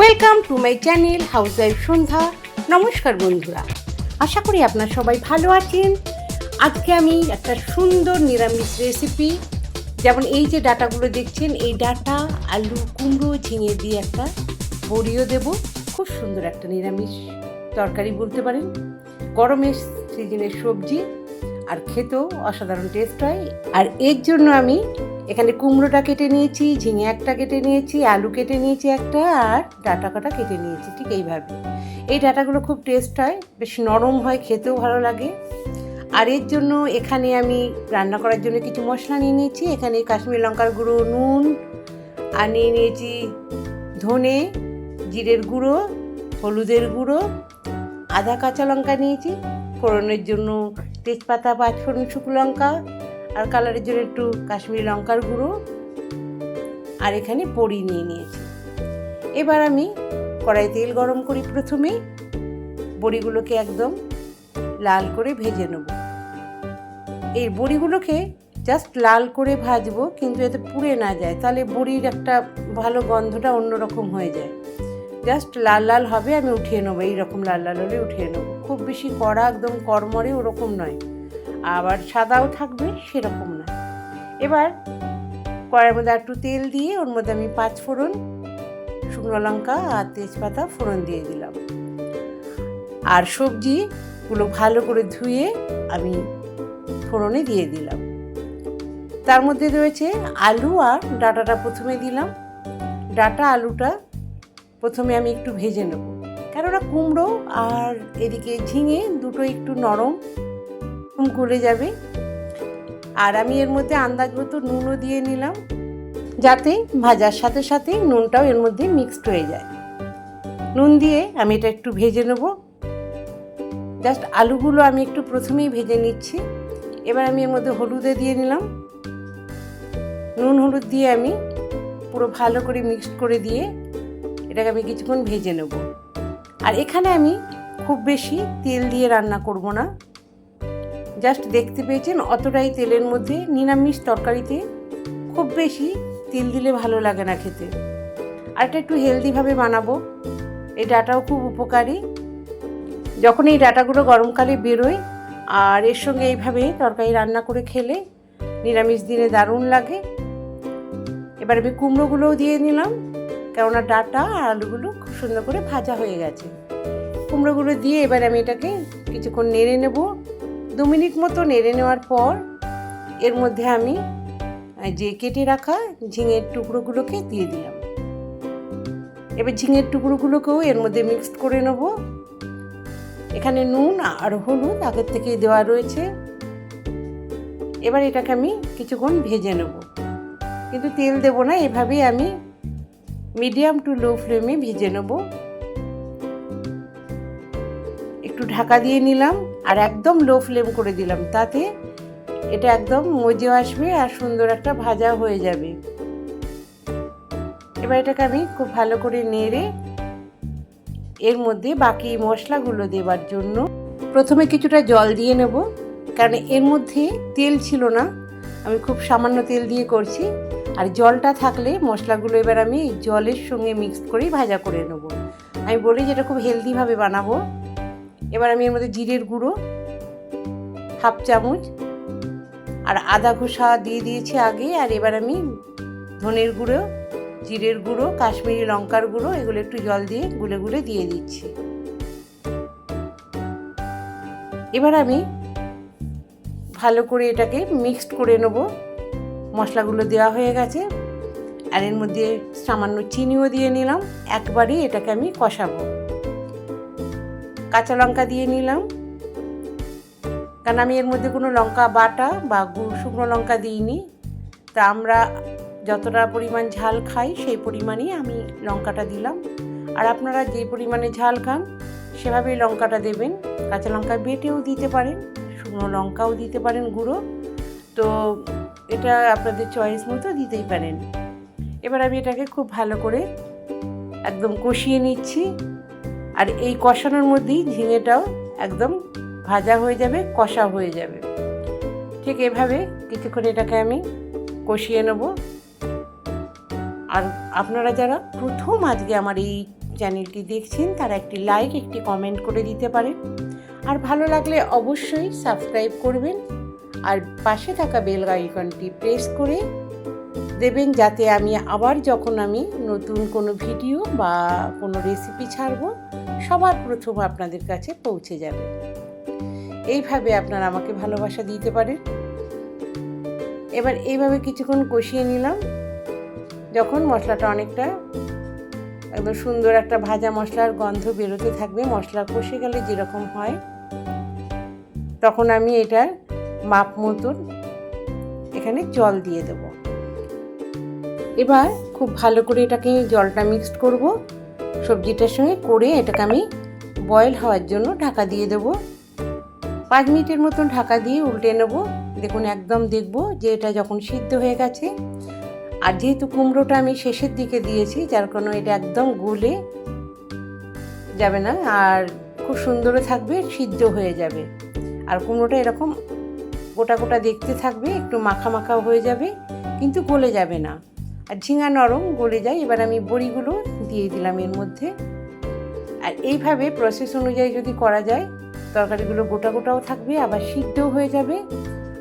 Welcome to my channel housewife Sandhya নমস্কার বন্ধুরা। আশা করি আপনার সবাই ভালো আছেন। আজকে আমি একটা সুন্দর নিরামিষ রেসিপি যেমন এই যে ডাটাগুলো দেখছেন, এই ডাটা, আলু, কুমড়ো, ঝিঙে দিয়ে একটা বড়িও দেব। খুব সুন্দর একটা নিরামিষ তরকারি বলতে পারেন। গরমের সিজনের সবজি, আর খেতেও অসাধারণ টেস্ট হয়। আর এর জন্য আমি এখানে কুমড়োটা কেটে নিয়েছি, ঝিঙে একটা কেটে নিয়েছি, আলু কেটে নিয়েছি একটা, আর ডাটা কাটা কেটে নিয়েছি, ঠিক এইভাবে। এই ডাটাগুলো খুব টেস্ট হয়, বেশ নরম হয়, খেতেও ভালো লাগে। আর এর জন্য এখানে আমি রান্না করার জন্য কিছু মশলা নিয়ে নিয়েছি। এখানে কাশ্মীর লঙ্কার গুঁড়ো, নুন, আর নিয়ে নিয়েছি ধনে, জিরের গুঁড়ো, হলুদের গুঁড়ো, আদা কাঁচা লঙ্কা নিয়েছি, ফোড়নের জন্য তেজপাতা পাঁচ ফোড়ন শুকনো লঙ্কা আর কালারের জন্য একটু কাশ্মীরি লঙ্কার গুঁড়ো আর এখানে বড়ি নিয়ে নিয়েছি। এবার আমি কড়াই তেল গরম করি প্রথমে। বড়িগুলোকে একদম লাল করে ভেজে নেব। এই বড়িগুলোকে জাস্ট লাল করে ভাজবো, কিন্তু এতে পুড়ে না যায়। তাহলে বড়ির একটা ভালো গন্ধটা অন্যরকম হয়ে যায়। জাস্ট লাল লাল হবে, আমি উঠিয়ে নেব। এইরকম লাল লাল হলে উঠিয়ে নেব। খুব বেশি কড়া একদম কড়মড়ে ওরকম নয়। আবার সাদাও থাকবে, সেরকম না। এবার কড়াইয়ের মধ্যে একটু তেল দিয়ে ওর মধ্যে আমি পাঁচ ফোড়ন শুকনো লঙ্কা আর তেজপাতা ফোড়ন দিয়ে দিলাম। আর সবজিগুলো ভালো করে ধুয়ে আমি ফোড়নে দিয়ে দিলাম। তার মধ্যে রয়েছে আলু আর ডাটাটা প্রথমে দিলাম। ডাটা আলুটা প্রথমে আমি একটু ভেজে নেব। কেননা কুমড়ো আর এদিকে ঝিঙে দুটো একটু নরম গলে যাবে। আর আমি এর মধ্যে আন্দাজ মতো নুনও দিয়ে নিলাম, যাতে ভাজার সাথে সাথে নুনটাও এর মধ্যে মিক্সড হয়ে যায়। নুন দিয়ে আমি এটা একটু ভেজে নেব। জাস্ট আলুগুলো আমি একটু প্রথমেই ভেজে নিচ্ছি। এবার আমি এর মধ্যে হলুদে দিয়ে নিলাম। নুন হলুদ দিয়ে আমি পুরো ভালো করে মিক্সড করে দিয়ে এটাকে আমি কিছুক্ষণ ভেজে নেব। আর এখানে আমি খুব বেশি তেল দিয়ে রান্না করব না। জাস্ট দেখতে পেয়েছেন অতটাই তেলের মধ্যে নিরামিষ তরকারিতে। খুব বেশি তেল দিলে ভালো লাগে না খেতে। আর এটা একটু হেলদিভাবে বানাবো। এই ডাটাও খুব উপকারী। যখন এই ডাটাগুলো গরমকালে বেরোয়, আর এর সঙ্গে এইভাবে তরকারি রান্না করে খেলে নিরামিষ দিনে দারুণ লাগে। এবার আমি কুমড়োগুলোও দিয়ে নিলাম কেননা ডাটা আর আলুগুলো খুব সুন্দর করে ভাজা হয়ে গেছে। কুমড়োগুলো দিয়ে এবার আমি এটাকে কিছুক্ষণ নেড়ে নেব। দু মিনিট মতো নেড়ে নেওয়ার পর এর মধ্যে আমি যে কেটে রাখা ঝিঙের টুকরোগুলোকে দিয়ে দিলাম। এবার ঝিঙের টুকরোগুলোকেও এর মধ্যে মিক্সড করে নেব। এখানে নুন আর হলুদ আগের থেকেই দেওয়া রয়েছে। এবার এটাকে আমি কিছুক্ষণ ভেজে নেব। কিন্তু তেল দেবো না, এভাবেই আমি মিডিয়াম টু লো ফ্লেমে ভেজে নেব। একটু ঢাকা দিয়ে নিলাম। আর একদম লো ফ্লেম করে দিলাম। তাতে এটা একদম মজে আসবে আর সুন্দর একটা ভাজা হয়ে যাবে। এবার এটাকে আমি খুব ভালো করে নেড়ে এর মধ্যে বাকি মশলাগুলো দেবার জন্য প্রথমে কিছুটা জল দিয়ে নেব, কারণ এর মধ্যে তেল ছিল না। আমি খুব সামান্য তেল দিয়ে করছি। আর জলটা থাকলে মশলাগুলো এবার আমি জলের সঙ্গে মিক্স করেই ভাজা করে নেব। আমি বলি যেটা খুব হেলদিভাবে বানাবো। এবার আমি এর মধ্যে জিরের গুঁড়ো, হাফ চামচ আর আদা ঘোষা দিয়ে দিয়েছি আগে, আর এবার আমি ধনের গুঁড়ো, জিরের গুঁড়ো, কাশ্মীরি লঙ্কার গুঁড়ো, এগুলো একটু জল দিয়ে গুলে গুলে দিয়ে দিচ্ছি। এবার আমি ভালো করে এটাকে মিক্সড করে নেব। মশলাগুলো দেওয়া হয়ে গেছে, আর এর মধ্যে সামান্য চিনিও দিয়ে নিলাম। একবারই এটাকে আমি কষাবো। কাঁচা লঙ্কা দিয়ে নিলাম। কারণ আমি এর মধ্যে কোনো লঙ্কা বাটা বা শুকনো লঙ্কা দিইনি। তা আমরা যতটা পরিমাণ ঝাল খাই, সেই পরিমাণই আমি লঙ্কাটা দিলাম। আর আপনারা যে পরিমাণে ঝাল খান, সেভাবেই লঙ্কাটা দেবেন। কাঁচা লঙ্কা বেটেও দিতে পারেন, শুকনো লঙ্কাও দিতে পারেন গুঁড়ো। তো এটা আপনাদের চয়েস মতো দিতেই পারেন। এবার আমি এটাকে খুব ভালো করে একদম কষিয়ে নিচ্ছি। আর এই কষানোর মধ্যেই ঝিঙেটাও একদম ভাজা হয়ে যাবে, কষা হয়ে যাবে। ঠিক এভাবে কিছুক্ষণ এটাকে আমি কষিয়ে নেব। আর আপনারা যারা প্রথম আজকে আমার এই চ্যানেলটি দেখছেন, তারা একটি লাইক একটি কমেন্ট করে দিতে পারেন। আর ভালো লাগলে অবশ্যই সাবস্ক্রাইব করবেন। আর পাশে থাকা বেল আইকনটি প্রেস করে দেবেন যাতে আমি আবার যখন আমি নতুন কোনো ভিডিও বা কোনো রেসিপি ছাড়বো, সবার প্রথম আপনাদের কাছে পৌঁছে যাবে। এইভাবে আপনারা আমাকে ভালোবাসা দিতে পারেন। এবার এইভাবে কিছুক্ষণ কষিয়ে নিলাম। যখন মশলাটা অনেকটা একদম সুন্দর একটা ভাজা মশলার গন্ধ বেরোতে থাকবে, মশলা কষে গেলে যেরকম হয়, তখন আমি এটার মাপ মতন এখানে জল দিয়ে দেব। এবার খুব ভালো করে এটাকে জলটা মিক্সড করব। সবজিটার সঙ্গে করে এটাকে আমি বয়েল হওয়ার জন্য ঢাকা দিয়ে দেবো। পাঁচ মিনিটের মতন ঢাকা দিয়ে উল্টে নেব। দেখুন, একদম দেখব যে এটা যখন সিদ্ধ হয়ে গেছে। আর যেহেতু কুমড়োটা আমি শেষের দিকে দিয়েছি, যার কারণে এটা একদম গুলে যাবে না আর খুব সুন্দরও থাকবে, সিদ্ধ হয়ে যাবে। আর কুমড়োটা এরকম গোটা গোটা দেখতে থাকবে, একটু মাখা মাখা হয়ে যাবে, কিন্তু গলে যাবে না। আর ঝিঙা নরম গলে যায়, এবার আমি বড়িগুলো দিয়ে দিলাম এর মধ্যে। আর এইভাবে প্রসেস অনুযায়ী যদি করা যায়, তরকারিগুলো গোটা গোটাও থাকবে, আবার সিদ্ধও হয়ে যাবে,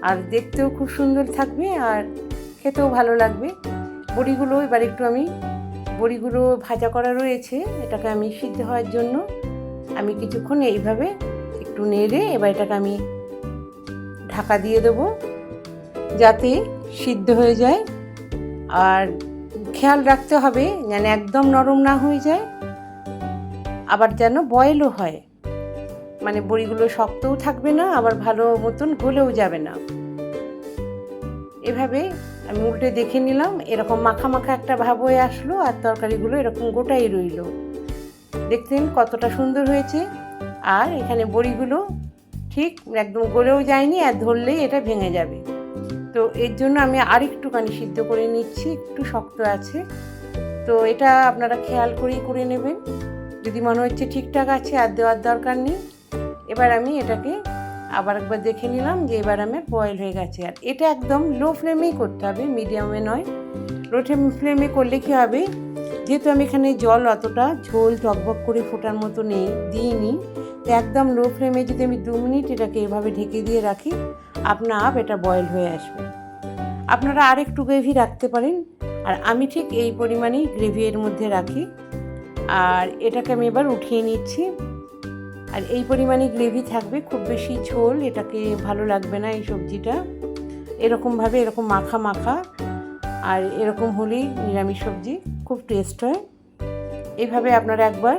আর দেখতেও খুব সুন্দর থাকবে আর খেতেও ভালো লাগবে। বড়িগুলো এবার একটু আমি, বড়িগুলো ভাজা করা রয়েছে, এটাকে আমি সিদ্ধ হওয়ার জন্য আমি কিছুক্ষণ এইভাবে একটু নেড়ে এবার এটাকে আমি ঢাকা দিয়ে দেবো, যাতে সিদ্ধ হয়ে যায়। আর খেয়াল রাখতে হবে যেন একদম নরম না হয়ে যায়, আবার যেন বয়েলও হয়। মানে বড়িগুলো শক্তও থাকবে না, আবার ভালো মতন গলেও যাবে না। এভাবে আমি উল্টে দেখে নিলাম, এরকম মাখা মাখা একটা ভাব হয়ে আসলো আর তরকারিগুলো এরকম গোটাই রইল। দেখতেন কতটা সুন্দর হয়েছে। আর এখানে বড়িগুলো ঠিক একদম গলেও যায়নি আর ধরলেই এটা ভেঙে যাবে। তো এর জন্য আমি আরেকটুখানি সিদ্ধ করে নিচ্ছি, একটু শক্ত আছে। তো এটা আপনারা খেয়াল করেই করে নেবেন। যদি মনে হচ্ছে ঠিকঠাক আছে আর দেওয়ার দরকার নেই, এবার আমি এটাকে আবার একবার দেখে নিলাম যে এবার আমার বয়েল হয়ে গেছে। আর এটা একদম লো ফ্লেমেই করতে হবে মিডিয়ামে নয়। লো ফ্লেমে করলে কী হবে? যেহেতু আমি এখানে জল অতটা ঝোল টকবক করে ফোটার মতো নেই, দিইনি একদম লো ফ্লেমে যদি আমি দু মিনিট এটাকে এভাবে ঢেকে দিয়ে রাখি আপনা আপ এটা বয়েল হয়ে আসবে। আপনারা আরেকটু গ্রেভি রাখতে পারেন। আর আমি ঠিক এই পরিমাণেই গ্রেভি এর মধ্যে রাখি। আর এটাকে আমি এবার উঠিয়ে নিচ্ছি। আর এই পরিমাণে গ্রেভি থাকবে। খুব বেশি ঝোল এটাকে ভালো লাগবে না এই সবজিটা। এরকমভাবে এরকম মাখা মাখা। আর এরকম হলেই নিরামিষ সবজি। খুব টেস্ট হয়। এভাবে আপনারা একবার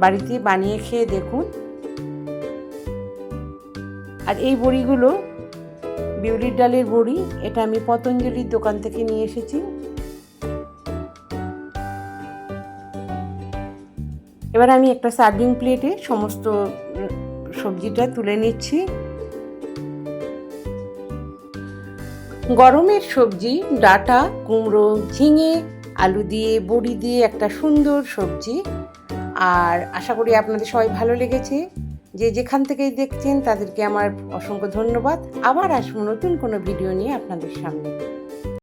বাড়িতে বানিয়ে খেয়ে দেখুন। আর এই বড়িগুলো, বিউলির ডালের বড়ি, এটা আমি পতঞ্জলির দোকান থেকে নিয়ে এসেছি। এবার আমি একটা সার্ভিং প্লেটে সমস্ত সবজিটা তুলে নিচ্ছি। গরমের সবজি, ডাটা, কুমড়ো, ঝিঙে, আলু দিয়ে, বড়ি দিয়ে একটা সুন্দর সবজি। আর আশা করি আপনাদের সবাই ভালো লেগেছে। যে যেখান থেকেই দেখছেন, তাদেরকে আমার অসংখ্য ধন্যবাদ। আবার আসব নতুন কোনো ভিডিও নিয়ে আপনাদের সামনে।